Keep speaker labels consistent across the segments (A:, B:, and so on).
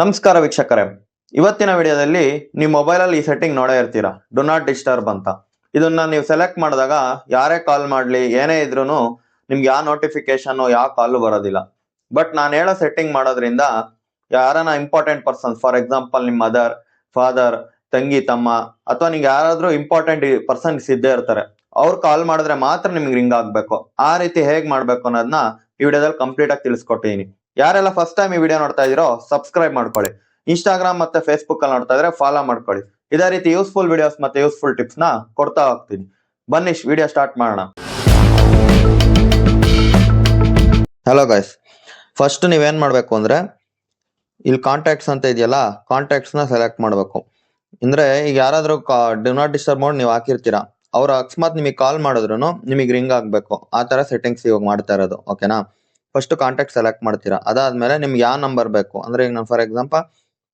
A: ನಮಸ್ಕಾರ ವೀಕ್ಷಕರೇ. ಇವತ್ತಿನ ವಿಡಿಯೋದಲ್ಲಿ ನಿಮ್ಮ ಮೊಬೈಲಲ್ಲಿ ಈ ಸೆಟ್ಟಿಂಗ್ ನೋಡೇ ಇರ್ತೀರಾ? ಡು ನಾಟ್ ಡಿಸ್ಟರ್ಬ್ ಅಂತ. ಇದನ್ನ ನೀವು ಸೆಲೆಕ್ಟ್ ಮಾಡಿದಾಗ ಯಾರೇ ಕಾಲ್ ಮಾಡಲಿ, ಏನೇ ಇದ್ರೂ ನಿಮ್ಗೆ ಯಾವ ನೋಟಿಫಿಕೇಶನ್ ಯಾವ ಕಾಲು ಬರೋದಿಲ್ಲ. ಬಟ್ ನಾನು ಹೇಳೋ ಸೆಟ್ಟಿಂಗ್ ಮಾಡೋದ್ರಿಂದ ಯಾರನ ಇಂಪಾರ್ಟೆಂಟ್ ಪರ್ಸನ್ಸ್ ಫಾರ್ ಎಕ್ಸಾಂಪಲ್ ನಿಮ್ಮ ಮದರ್ ಫಾದರ್ ತಂಗಿ, ತಮ್ಮ, ಅಥವಾ ನಿಮ್ಗೆ ಯಾರಾದ್ರೂ ಇಂಪಾರ್ಟೆಂಟ್ ಪರ್ಸನ್ಸ್ ಇದ್ದೇ ಇರ್ತಾರೆ, ಅವ್ರು ಕಾಲ್ ಮಾಡಿದ್ರೆ ಮಾತ್ರ ನಿಮ್ಗೆ ರಿಂಗ್ ಆಗ್ಬೇಕು. ಆ ರೀತಿ ಹೇಗ್ ಮಾಡ್ಬೇಕು ಅನ್ನೋದನ್ನ ಈ ವಿಡಿಯೋದಲ್ಲಿ ಕಂಪ್ಲೀಟ್ ಆಗಿ ತಿಳಿಸ್ಕೊಟ್ಟಿದ್ದೀನಿ ಯಾರೆಲ್ಲ ಫಸ್ಟ್ ಟೈಮ್ ಈ ವಿಡಿಯೋ ನೋಡ್ತಾ ಇದೀರೋ ಸಬ್ಸ್ಕ್ರೈಬ್ ಮಾಡ್ಕೊಳ್ಳಿ. ಇನ್ಸ್ಟಾಗ್ರಾಮ್ ಮತ್ತೆ ಫೇಸ್ಬುಕ್ ಅಲ್ಲಿ ನೋಡ್ತಾ ಇದ್ರೆ ಫಾಲೋ ಮಾಡ್ಕೊಳ್ಳಿ. ಇದೇ ರೀತಿ ಯೂಸ್ಫುಲ್ ವಿಡಿಯೋಸ್ ಮತ್ತೆ ಯೂಸ್ಫುಲ್ ಟಿಪ್ಸ್ನ ಕೊಡ್ತಾ ಹೋಗ್ತೀನಿ. ಬನ್ನಿ ವಿಡಿಯೋ ಸ್ಟಾರ್ಟ್ ಮಾಡೋಣ. ಹಲೋ ಗಾಯ್ಸ್ ಫಸ್ಟ್ ನೀವೇನ್ ಮಾಡ್ಬೇಕು ಅಂದ್ರೆ, ಇಲ್ಲಿ ಕಾಂಟ್ಯಾಕ್ಟ್ಸ್ ಅಂತ ಇದೆಯಲ್ಲ ಕಾಂಟ್ಯಾಕ್ಟ್ಸ್ನ ಸೆಲೆಕ್ಟ್ ಮಾಡ್ಬೇಕು. ಅಂದ್ರೆ ಈಗ ಯಾರಾದ್ರೂ ಡು ನಾಟ್ ಡಿಸ್ಟರ್ಬ್ ಮಾಡಿ ನೀವು ಹಾಕಿರ್ತೀರಾ, ಅವ್ರು ಅಕಸ್ಮಾತ್ ನಿಮಗೆ ಕಾಲ್ ಮಾಡಿದ್ರು ನಿಮಗೆ ರಿಂಗ್ ಆಗ್ಬೇಕು ಆ ತರ ಸೆಟ್ಟಿಂಗ್ಸ್ ಇವಾಗ ಮಾಡ್ತಾ ಇರೋದು ಓಕೆನಾ ಫಸ್ಟ್ ಕಾಂಟ್ಯಾಕ್ಟ್ ಸೆಲೆಕ್ಟ್ ಮಾಡ್ತೀರಾ? ಅದಾದ್ಮೇಲೆ ನಿಮ್ಗೆ ಯಾವ ನಂಬರ್ ಬೇಕು? ಅಂದ್ರೆ ಈಗ ನಾನು ಫಾರ್ ಎಕ್ಸಾಂಪಲ್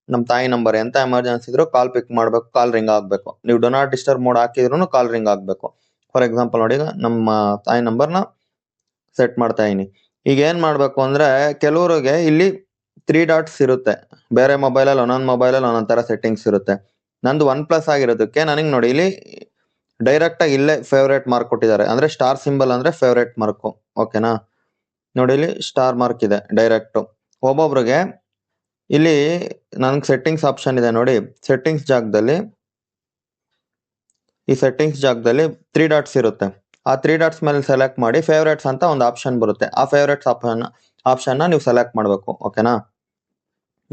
A: ನಮ್ಮ ತಾಯಿ ನಂಬರ್ ಎಂತ ಎಮರ್ಜೆನ್ಸಿ ಇದ್ರು ಕಾಲ್ ಪಿಕ್ ಮಾಡ್ಬೇಕು ಕಾಲ್ ರಿಂಗ್ ಆಗ್ಬೇಕು ನೀವು ಡೋ ನಾಟ್ ಡಿಸ್ಟರ್ಬ್ ಮೋಡ್ ಹಾಕಿದ್ರು ಕಾಲ್ ರಿಂಗ್ ಆಗ್ಬೇಕು ಫಾರ್ ಎಕ್ಸಾಂಪಲ್ ನೋಡಿ ನಮ್ಮ ತಾಯಿ ನಂಬರ್ನ ಸೆಟ್ ಮಾಡ್ತಾ ಇದೀನಿ ಈಗ ಏನ್ ಮಾಡ್ಬೇಕು ಅಂದ್ರೆ ಕೆಲವರಿಗೆ ಇಲ್ಲಿ ತ್ರೀ ಡಾಟ್ಸ್ ಇರುತ್ತೆ. ಬೇರೆ ಮೊಬೈಲಲ್ಲಿ ಒಂದೊಂದು ಮೊಬೈಲಲ್ಲಿ ಒಂದೊಂದ್ ತರ ಸೆಟ್ಟಿಂಗ್ಸ್ ಇರುತ್ತೆ. ನಂದು ಒನ್ ಪ್ಲಸ್ ಆಗಿರೋದಕ್ಕೆ ನನಗೆ ನೋಡಿ ಇಲ್ಲಿ ಡೈರೆಕ್ಟ್ ಆಗಿ ಇಲ್ಲೇ ಫೇವ್ರೇಟ್ ಮಾರ್ಕ್ ಕೊಟ್ಟಿದ್ದಾರೆ. ಅಂದ್ರೆ ಸ್ಟಾರ್ ಸಿಂಬಲ್ ಅಂದ್ರೆ ಫೇವ್ರೇಟ್ ಮಾರ್ಕ್ ಓಕೆನಾ ನೋಡಿ ಇಲ್ಲಿ ಸ್ಟಾರ್ ಮಾರ್ಕ್ ಇದೆ ಡೈರೆಕ್ಟ್ ಒಬ್ಬೊಬ್ರಿಗೆ ಇಲ್ಲಿ ನನಗೆ ಸೆಟ್ಟಿಂಗ್ಸ್ ಆಪ್ಷನ್ ಇದೆ ನೋಡಿ. ಸೆಟ್ಟಿಂಗ್ಸ್ ಜಾಗದಲ್ಲಿ ಈ ಸೆಟ್ಟಿಂಗ್ಸ್ ಜಾಗದಲ್ಲಿ ತ್ರೀ ಡಾಟ್ಸ್ ಇರುತ್ತೆ. ಆ ತ್ರೀ ಡಾಟ್ಸ್ ಮೇಲೆ ಸೆಲೆಕ್ಟ್ ಮಾಡಿ ಫೇವ್ರೇಟ್ಸ್ ಅಂತ ಒಂದು ಆಪ್ಷನ್ ಬರುತ್ತೆ. ಆ ಫೇವ್ರೇಟ್ಸ್ ಆಪ್ಷನ್ ಆಪ್ಷನ್ನ ನೀವು ಸೆಲೆಕ್ಟ್ ಮಾಡಬೇಕು ಓಕೆನಾ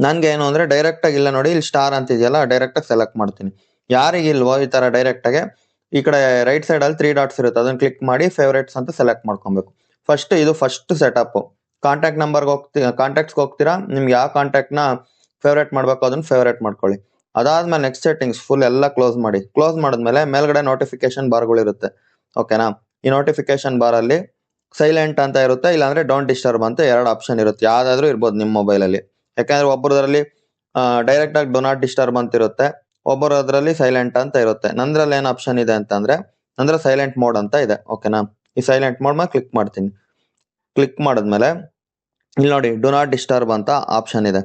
A: ನನಗೆ ಏನು ಅಂದರೆ ಡೈರೆಕ್ಟಾಗಿ ಇಲ್ಲ ನೋಡಿ, ಇಲ್ಲಿ ಸ್ಟಾರ್ ಅಂತ ಇದೆಯಲ್ಲ ಡೈರೆಕ್ಟ್ ಆಗಿ ಸೆಲೆಕ್ಟ್ ಮಾಡ್ತೀನಿ. ಯಾರಿಗಿಲ್ವೋ ಈ ಥರ ಡೈರೆಕ್ಟ್ ಆಗಿ ಈ ಕಡೆ ರೈಟ್ ಸೈಡಲ್ಲಿ ತ್ರೀ ಡಾಟ್ಸ್ ಇರುತ್ತೆ. ಅದನ್ನ ಕ್ಲಿಕ್ ಮಾಡಿ ಫೇವ್ರೇಟ್ಸ್ ಅಂತ ಸೆಲೆಕ್ಟ್ ಮಾಡ್ಕೊಬೇಕು. ಫಸ್ಟ್ ಇದು ಫಸ್ಟ್ ಸೆಟಪ್ ಕಾಂಟ್ಯಾಕ್ಟ್ ನಂಬರ್ಗೆ ಹೋಗ್ತಿ ಕಾಂಟ್ಯಾಕ್ಟ್ಸ್ಗೆ ಹೋಗ್ತೀರಾ? ನಿಮ್ಗೆ ಯಾವ ಕಾಂಟ್ಯಾಕ್ಟ್ನ ಫೇವ್ರೇಟ್ ಮಾಡ್ಬೇಕು ಅದನ್ನ ಫೇವ್ರೇಟ್ ಮಾಡ್ಕೊಳ್ಳಿ. ಅದಾದ್ಮೇಲೆ ನೆಕ್ಸ್ಟ್ ಸೆಟ್ಟಿಂಗ್ಸ್ ಫುಲ್ ಎಲ್ಲ ಕ್ಲೋಸ್ ಮಾಡಿ. ಕ್ಲೋಸ್ ಮಾಡಿದ್ಮೇಲೆ ಮೇಲ್ಗಡೆ ನೋಟಿಫಿಕೇಶನ್ ಬಾರ್ಗಳಿರುತ್ತೆ ಓಕೆನಾ ಈ ನೋಟಿಫಿಕೇಶನ್ ಬಾರ್ ಅಲ್ಲಿ ಸೈಲೆಂಟ್ ಅಂತ ಇರುತ್ತೆ, ಇಲ್ಲಾಂದ್ರೆ ಡೋಂಟ್ ಡಿಸ್ಟರ್ಬ್ ಅಂತ ಎರಡು ಆಪ್ಷನ್ ಇರುತ್ತೆ. ಯಾವ್ದಾದ್ರು ಇರ್ಬೋದು ನಿಮ್ಮ ಮೊಬೈಲ್ ಅಲ್ಲಿ. ಯಾಕಂದ್ರೆ ಒಬ್ಬರದ್ರಲ್ಲಿ ಡೈರೆಕ್ಟ್ ಆಗಿ ನಾಟ್ ಡಿಸ್ಟರ್ಬ್ ಅಂತ ಇರುತ್ತೆ, ಒಬ್ಬರದ್ರಲ್ಲಿ ಸೈಲೆಂಟ್ ಅಂತ ಇರುತ್ತೆ. ನಂದ್ರಲ್ಲಿ ಏನು ಆಪ್ಷನ್ ಇದೆ ಅಂತಂದ್ರೆ ನಂದ್ರ ಸೈಲೆಂಟ್ ಮೋಡ್ ಅಂತ ಇದೆ. ಓಕೆನಾ ಈ ಸೈಲೆಂಟ್ ಮೋಡ್ ಮೇಲೆ ಕ್ಲಿಕ್ ಮಾಡ್ತೀನಿ. ಕ್ಲಿಕ್ ಮಾಡಿದ್ಮೇಲೆ, ಇಲ್ಲಿ ನೋಡಿ ಡು ನಾಟ್ ಡಿಸ್ಟರ್ಬ್ ಅಂತ ಆಪ್ಷನ್ ಇದೆ.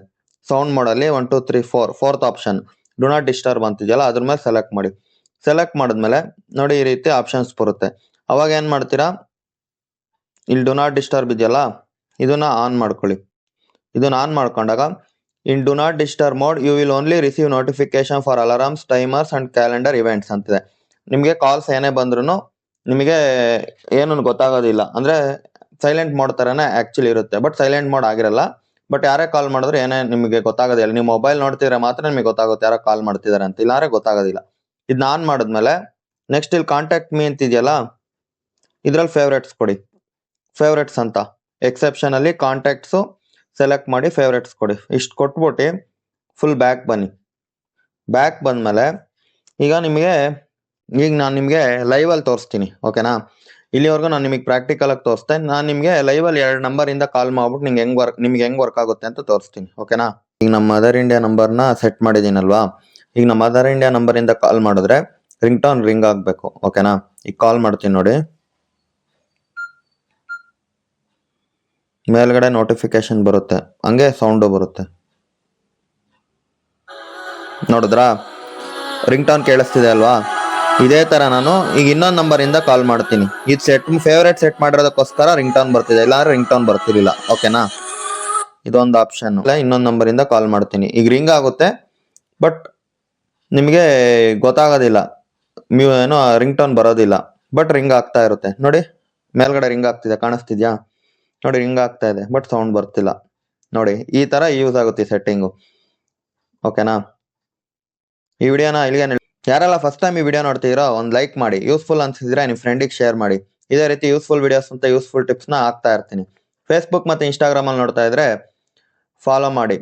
A: ಸೌಂಡ್ ಮೋಡ್ ಅಲ್ಲಿ one two three four fourth option do not disturb ಅಂತಿದೆಯಲ್ಲ, ಅದ್ರ ಮೇಲೆ ಸೆಲೆಕ್ಟ್ ಮಾಡಿ. ಸೆಲೆಕ್ಟ್ ಮಾಡಿದ್ಮೇಲೆ, ನೋಡಿ, ಈ ರೀತಿ ಆಪ್ಷನ್ಸ್ ಬರುತ್ತೆ. ಅವಾಗ ಏನು ಮಾಡ್ತೀರಾ? ಇಲ್ಲಿ ಡು ನಾಟ್ ಡಿಸ್ಟರ್ಬ್ ಇದೆಯಲ್ಲ, ಇದನ್ನ ಆನ್ ಮಾಡ್ಕೊಳ್ಳಿ. ಇದನ್ನ ಆನ್ ಮಾಡ್ಕೊಂಡಾಗ in do not disturb mode you will only receive notification for alarms timers and calendar events ಅಂತಿದೆ. ನಿಮಗೆ ಕಾಲ್ಸ್ ಏನೇ ಬಂದ್ರೂ ನಿಮಗೆ ಏನೂ ಗೊತ್ತಾಗೋದಿಲ್ಲ. ಅಂದ್ರೆ ಸೈಲೆಂಟ್ ಮೋಡ್ ತರನೇ ಆಕ್ಚುಲಿ ಇರುತ್ತೆ. ಬಟ್ ಸೈಲೆಂಟ್ ಮೋಡ್ ಆಗಿರಲ್ಲ. ಬಟ್ ಯಾರೇ ಕಾಲ್ ಮಾಡಿದ್ರೆ ಏನೇ ನಿಮಗೆ ಗೊತ್ತಾಗೋದಿಲ್ಲ ನೀವು ಮೊಬೈಲ್ ನೋಡ್ತಿದ್ರೆ ಮಾತ್ರ ನಿಮಗೆ ಗೊತ್ತಾಗುತ್ತೆ ಯಾರೋ ಕಾಲ್ ಮಾಡ್ತಿದ್ದಾರೆ ಅಂತ. ಇಲ್ಲಾಂದ್ರೆ ಗೊತ್ತಾಗೋದಿಲ್ಲ ಇದನ್ನ ಆನ್ ಮಾಡಿದ್ಮೇಲೆ ನೆಕ್ಸ್ಟ್ ಇಲ್ಲಿ ಕಾಂಟ್ಯಾಕ್ಟ್ ಮೀ ಅಂತಿದೆಯಲ್ಲ? ಇದ್ರಲ್ಲಿ ಫೇವ್ರೇಟ್ಸ್ ಕೊಡಿ. ಫೇವ್ರೇಟ್ಸ್ ಅಂತ. ಎಕ್ಸೆಪ್ಷನ್ ಅಲ್ಲಿ ಕಾಂಟ್ಯಾಕ್ಟ್ಸು ಸೆಲೆಕ್ಟ್ ಮಾಡಿ ಫೇವ್ರೇಟ್ಸ್ ಕೊಡಿ. ಇಷ್ಟು ಕೊಟ್ಬಿಟ್ಟು ಫುಲ್ ಬ್ಯಾಕ್ ಬನ್ನಿ. ಬ್ಯಾಕ್ ಬಂದ್ಮೇಲೆ ಈಗ ನಿಮಗೆ, ಈಗ ನಾನು ನಿಮಗೆ ಲೈವಲ್ಲಿ ತೋರಿಸ್ತೀನಿ. ಓಕೆನಾ ಇಲ್ಲಿವರೆಗೂ ನಾನು ನಿಮಗೆ ಪ್ರಾಕ್ಟಿಕಲ್ ಆಗಿ ತೋರಿಸ್ತೆ ನಾನು ನಿಮಗೆ ಲೈವ್ ಅಲ್ಲಿ ಎರಡು ನಂಬರ್ ಇಂದ ಕಾಲ್ ಮಾಡ್ಬಿಟ್ಟು ನಿಮ್ಗೆ ಹೆಂಗ್ ವರ್ಕ್ ನಿಮ್ಗೆ ಹೆಂಗ್ ವರ್ಕ್ ಆಗುತ್ತೆ ಅಂತ ತೋರಿಸ್ತೀನಿ, ಓಕೆನಾ? ಈಗ ನಮ್ಮ ಮದರ್ ಇಂಡಿಯಾ ನಂಬರ್ನ ಸೆಟ್ ಮಾಡಿದ್ದೀನಲ್ವಾ ಈಗ ನಮ್ಮ ಮದರ್ ಇಂಡಿಯಾ ನಂಬರ್ ಇಂದ ಕಾಲ್ ಮಾಡಿದ್ರೆ ರಿಂಗ್ ಟೋನ್ ರಿಂಗ್ ಆಗಬೇಕು, ಓಕೆನಾ? ಈಗ ಕಾಲ್ ಮಾಡ್ತೀನಿ ನೋಡಿ. ಮೇಲ್ಗಡೆ ನೋಟಿಫಿಕೇಶನ್ ಬರುತ್ತೆ, ಹಂಗೆ ಸೌಂಡು ಬರುತ್ತೆ. ನೋಡಿದ್ರಾ? ರಿಂಗ್ ಟೋನ್ ಕೇಳಿಸ್ತಿದೆ ಅಲ್ವಾ? ಇದೇ ತರ ನಾನು ಈಗ ಇನ್ನೊಂದು ನಂಬರ್ ಇಂದ ಕಾಲ್ ಮಾಡ್ತೀನಿ. ಇದು ಸೆಟ್ ಫೇವ್ರೇಟ್ ಸೆಟ್ ಮಾಡಿರೋದಕ್ಕೋಸ್ಕರ ರಿಂಗ್ ಟೋನ್ ಬರ್ತಿದೆ. ಇಲ್ಲ ರಿಂಗ್ ಟೋನ್ ಬರ್ತಿರ್ಲಿಲ್ಲ ಓಕೆನಾ ಇದೊಂದು ಆಪ್ಷನ್ ಇನ್ನೊಂದು ನಂಬರ್ ಇಂದ ಕಾಲ್ ಮಾಡ್ತೀನಿ. ಈಗ ರಿಂಗ್ ಆಗುತ್ತೆ ಬಟ್ ನಿಮಗೆ ಗೊತ್ತಾಗೋದಿಲ್ಲ. ನೀವು ಏನೋ ರಿಂಗ್ ಟೋನ್ ಬರೋದಿಲ್ಲ. ಬಟ್ ರಿಂಗ್ ಆಗ್ತಾ ಇರುತ್ತೆ. ನೋಡಿ, ಮೇಲ್ಗಡೆ ರಿಂಗ್ ಆಗ್ತಿದೆ. ಕಾಣಿಸ್ತಿದ್ಯಾ? ನೋಡಿ ರಿಂಗ್ ಆಗ್ತಾ ಇದೆ. ಬಟ್ ಸೌಂಡ್ ಬರ್ತಿಲ್ಲ. ನೋಡಿ, ಈ ತರ ಯೂಸ್ ಆಗುತ್ತೆ ಸೆಟ್ಟಿಂಗು ಓಕೆನಾ ಈ ವಿಡಿಯೋನ ಇಲ್ಲಿಗೆ ಯಾರೆಲ್ಲ ಫಸ್ಟ್ ಟೈಮ್ ಈ ವಿಡಿಯೋ ನೋಡ್ತಿದ್ದೀರೋ ಒಂದು ಲೈಕ್ ಮಾಡಿ ಯೂಸ್ಫುಲ್ ಅನ್ಸಿದ್ರೆ ನಿಮ್ಮ ಫ್ರೆಂಡಿಗೆ ಶೇರ್ ಮಾಡಿ. ಇದೇ ರೀತಿ ಯೂಸ್ಫುಲ್ ವಿಡಿಯೋಸ್ ಅಂತ ಯೂಸ್ಫುಲ್ ಟಿಪ್ಸ್ನ ಹಾಕ್ತಾ ಇರ್ತೀನಿ. ಫೇಸ್ಬುಕ್ ಮತ್ತು ಇನ್ಸ್ಟಾಗ್ರಾಮ್ ಅಲ್ಲಿ ನೋಡ್ತಾ ಇದ್ರೆ ಫಾಲೋ ಮಾಡಿ.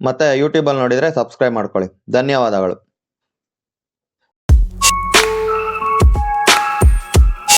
A: ಮತ್ತೆ ಯೂಟ್ಯೂಬ್ ಅಲ್ಲಿ ನೋಡಿದ್ರೆ ಸಬ್ಸ್ಕ್ರೈಬ್ ಮಾಡ್ಕೊಳ್ಳಿ. ಧನ್ಯವಾದಗಳು.